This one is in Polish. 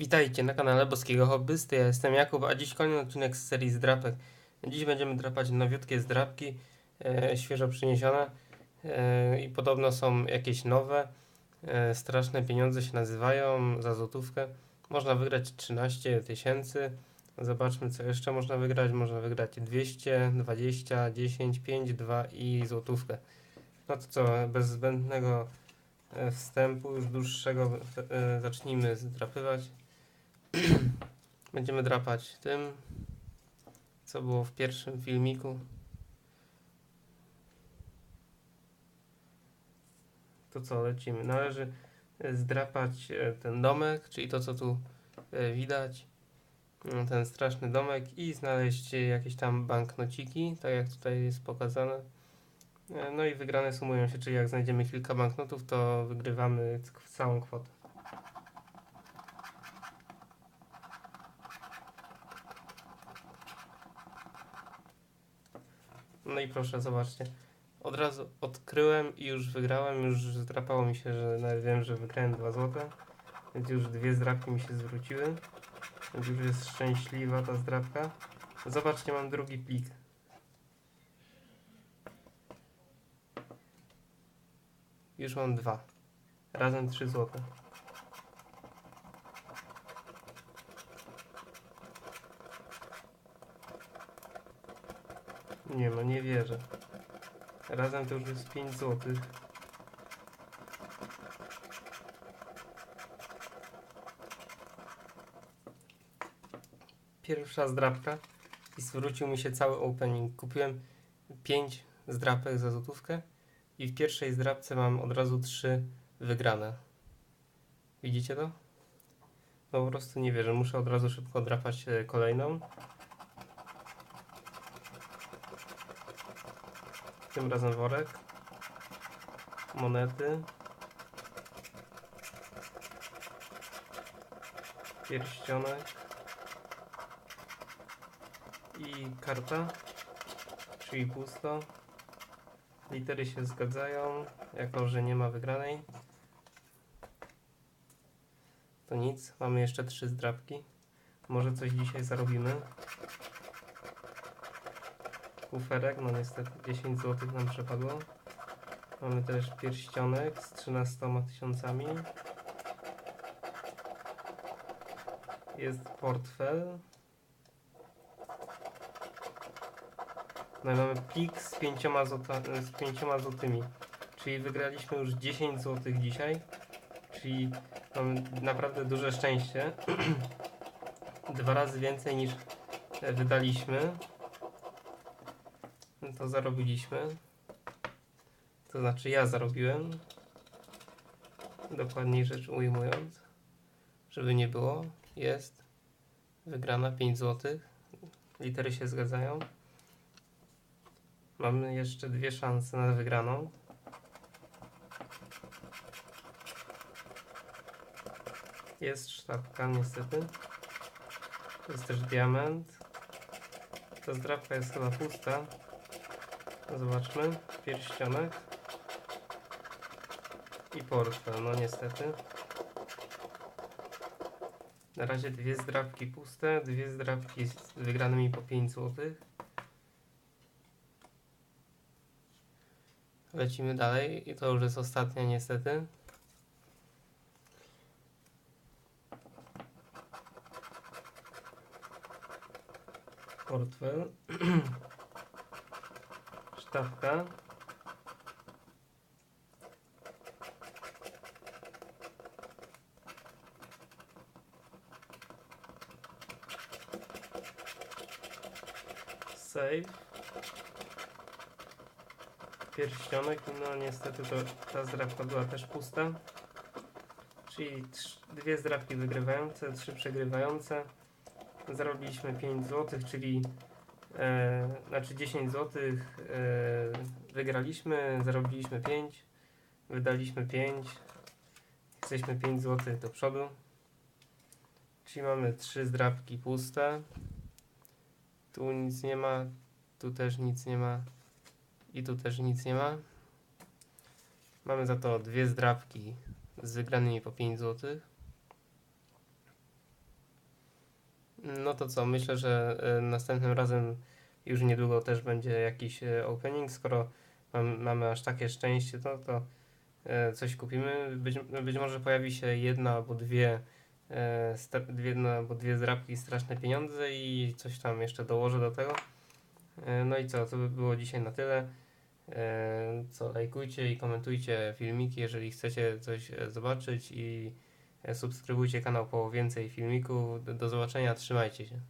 Witajcie na kanale Boskiego Hobbysty, ja jestem Jakub, a dziś kolejny odcinek z serii zdrapek. Dziś będziemy drapać nowiutkie zdrapki, e, świeżo przyniesione e, i podobno są jakieś nowe, e, straszne pieniądze się nazywają za złotówkę. Można wygrać 13 tysięcy, zobaczmy co jeszcze można wygrać, można wygrać 200, 20, 10, 5, 2 i złotówkę. No to co, bez zbędnego e, wstępu już dłuższego e, zacznijmy zdrapywać. Będziemy drapać tym, co było w pierwszym filmiku. To co, lecimy. Należy e, zdrapać e, ten domek, czyli to, co tu e, widać. Mm, Ten straszny domek i znaleźć jakieś tam banknociki, tak jak tutaj jest pokazane. No i wygrane sumują się, czyli jak znajdziemy kilka banknotów, to wygrywamy całą kwotę. No i proszę, zobaczcie. Od razu odkryłem i już wygrałem, już zdrapało mi się, że nawet wiem, że wygrałem 2 złote. Więc już dwie zdrapki mi się zwróciły. Więc już jest szczęśliwa ta zdrapka. Zobaczcie, mam drugi plik. Już mam dwa. Razem 3 złote. Nie no, nie wierzę. Razem to już jest 5 złotych. Pierwsza zdrapka i zwrócił mi się cały opening. Kupiłem 5 zdrapek za złotówkę i w pierwszej zdrapce mam od razu 3 wygrane. Widzicie to? No po prostu nie wierzę. Muszę od razu szybko drapać e, kolejną. Tym razem worek. Monety. Pierścionek. I karta. Czyli pusto. Litery się zgadzają, jako że nie ma wygranej. To nic, mamy jeszcze trzy zdrabki. Może coś dzisiaj zarobimy. Kuferek, no niestety 10 zł nam przepadło. Mamy też pierścionek z 13 tysiącami. Jest portfel. No i mamy plik z pięcioma, złota, z pięcioma złotymi. Czyli wygraliśmy już 10 zł dzisiaj. Czyli mamy naprawdę duże szczęście. Dwa razy więcej niż e, wydaliśmy. No To zarobiliśmy. To znaczy ja zarobiłem. Dokładniej rzecz ujmując. Żeby nie było. Jest wygrana 5 zł. Litery się zgadzają. Mamy jeszcze dwie szanse na wygraną. Jest sztabka niestety. Jest też diament. Ta zdrabka jest chyba pusta. Zobaczmy. Pierścionek. I portfel, no niestety. Na razie dwie zdrabki puste, dwie zdrabki z wygranymi po 5 złotych. Lecimy dalej i to już jest ostatnia niestety. Portfel. Sztabka. Save pierścionek, no niestety to ta zdrabka była też pusta. Czyli dwie zdrabki wygrywające, trzy przegrywające. Zarobiliśmy 5 zł, czyli e, znaczy 10 zł e, wygraliśmy, zarobiliśmy 5, wydaliśmy 5. Jesteśmy 5 zł do przodu. Czyli mamy trzy zdrabki puste. Tu nic nie ma, tu też nic nie ma. I tu też nic nie ma. Mamy za to dwie zdrabki z wygranymi po 5 zł. No to co, myślę, że e, następnym razem już niedługo też będzie jakiś e, opening. Skoro mam, mamy aż takie szczęście, to, to e, coś kupimy. Być, być może pojawi się jedna albo dwie, dwie, jedna albo dwie zdrabki straszne pieniądze i coś tam jeszcze dołożę do tego. No i co, to by było dzisiaj na tyle. Co, lajkujcie i komentujcie filmiki, jeżeli chcecie coś zobaczyć i subskrybujcie kanał po więcej filmików. Do, zobaczenia, trzymajcie się.